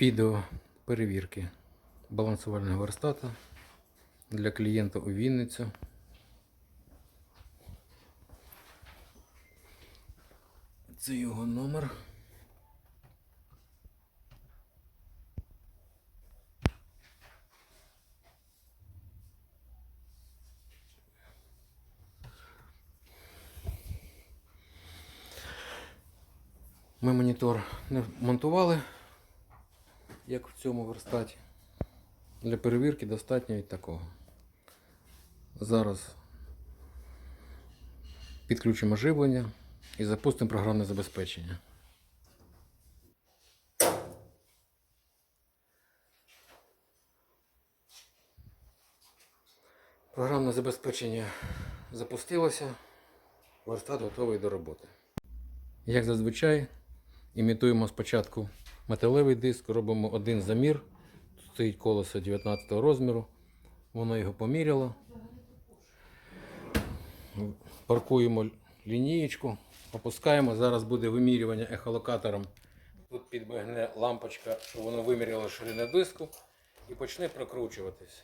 Відео перевірки балансувального верстата для клієнта у Вінницю. Це його номер. Ми монітор не монтували, як в цьому верстаті. Для перевірки достатньо і такого. Зараз підключимо живлення і запустимо програмне забезпечення. Програмне забезпечення запустилося. Верстат готовий до роботи. Як зазвичай, імітуємо спочатку металевий диск, робимо один замір. Тут стоїть колесо 19 розміру. Воно його поміряло. Паркуємо лінієчку, опускаємо. Зараз буде вимірювання ехолокатором. Тут підбігне лампочка, щоб воно виміряло ширину диску і почне прокручуватись.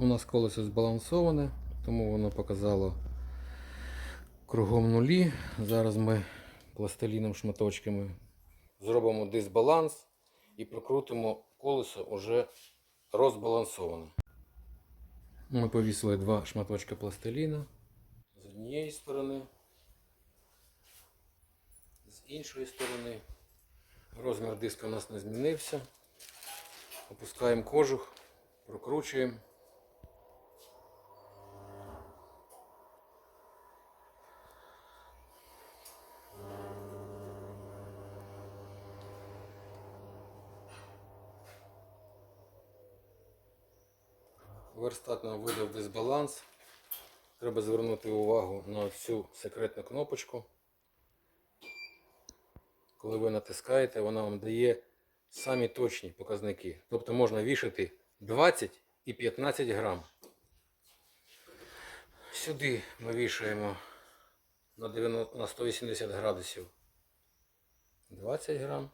У нас колесо збалансоване, тому воно показало кругом нулі. Зараз ми пластиліном шматочками зробимо дисбаланс і прокрутимо колесо уже розбалансоване. Ми повісили два шматочки пластиліна з однієї сторони, з іншої сторони. Розмір диска у нас не змінився. Опускаємо кожух, прокручуємо. Верстат нам видав дисбаланс. Треба звернути увагу на цю секретну кнопочку. Коли ви натискаєте, вона вам дає самі точні показники. Тобто можна вішати 20 і 15 грам. Сюди ми вішаємо на 90 на 180 градусів 20 грам.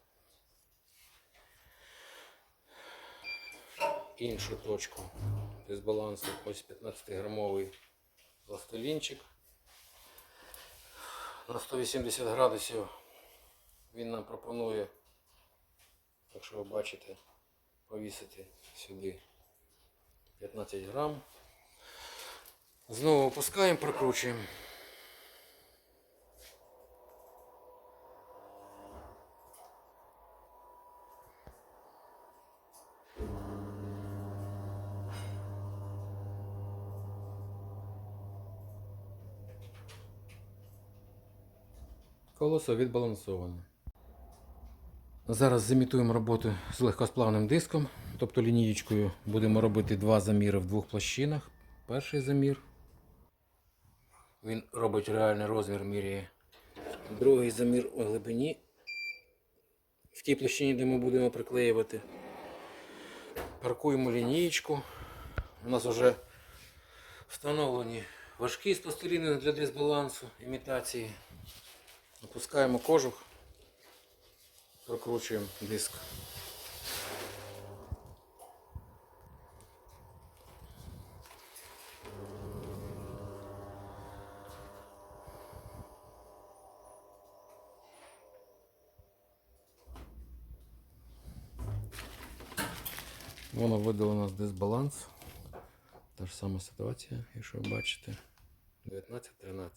іншу точку дисбалансу. Ось 15-грамовий пластилінчик. На 180 градусів він нам пропонує, якщо ви бачите, повісити сюди 15 грам. Знову опускаємо, прокручуємо. Колесо відбалансоване. Зараз зімітуємо роботу з легкосплавним диском, тобто лінієчкою будемо робити два заміри в двох площинах. Перший замір. Він робить реальний розмір міряє. Другий замір у глибині. В тій площині, де ми будемо приклеювати. Паркуємо лінієчку. У нас вже встановлені важкі пластиліни для дисбалансу, імітації. Опускаємо кожух, прокручуємо диск. Воно видало у нас дисбаланс. Та ж сама ситуація, якщо ви бачите. 19-13.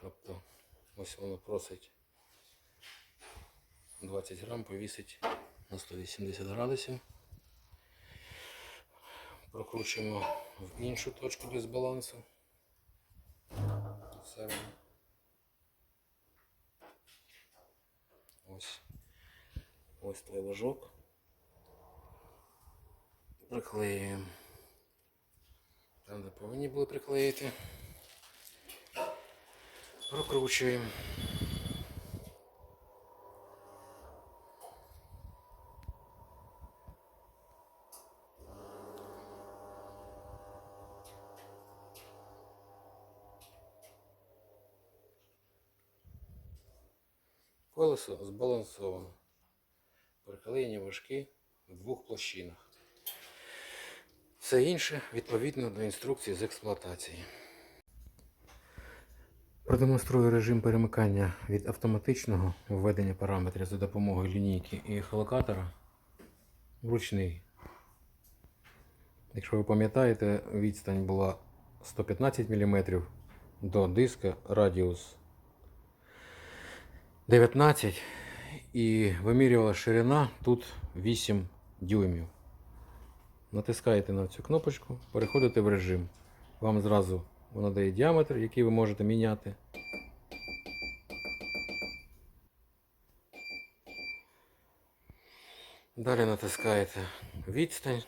Тобто ось воно просить 20 грам повісить на 180 градусів. Прокручуємо в іншу точку дисбалансу. Воно. Ось. Ось той ложок. Приклеюємо. Там, де повинні були приклеїти. Прокручуємо. Колесо збалансовано. Прихилення важкі в двох площинах. Все інше відповідно до інструкції з експлуатації. Продемонструю режим перемикання від автоматичного введення параметрів за допомогою лінійки і ехолокатора вручний. Якщо ви пам'ятаєте, відстань була 115 мм до диска радіус 19 і вимірювала ширина тут 8 дюймів. Натискаєте на цю кнопочку, переходите в режим. Вам зразу вона дає діаметр, який ви можете міняти. Далі натискаєте відстань.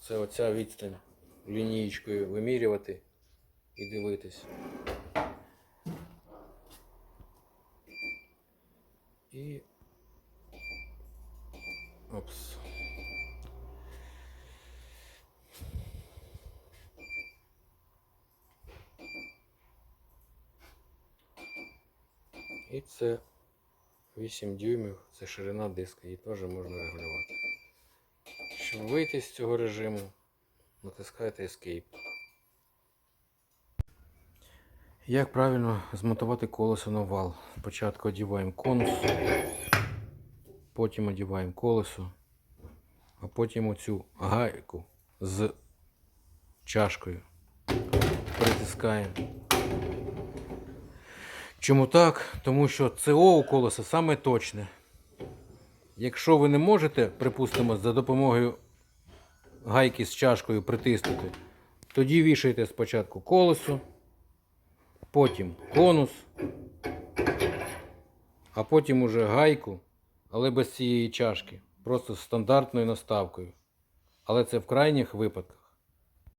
Це оця відстань лінієчкою вимірювати і дивитись. І. Опс. І це 8 дюймів, це ширина диска, її теж можна регулювати. Щоб вийти з цього режиму, натискаєте Escape. Як правильно змонтувати колесо на вал? Спочатку одіваємо конус, потім одіваємо колесо, а потім оцю гайку з чашкою притискаємо. Чому так? Тому що ЦО у колеса саме точне. Якщо ви не можете, припустимо, за допомогою гайки з чашкою притиснути, тоді вішайте спочатку колесо, потім конус, а потім уже гайку, але без цієї чашки, просто з стандартною наставкою. Але це в крайніх випадках.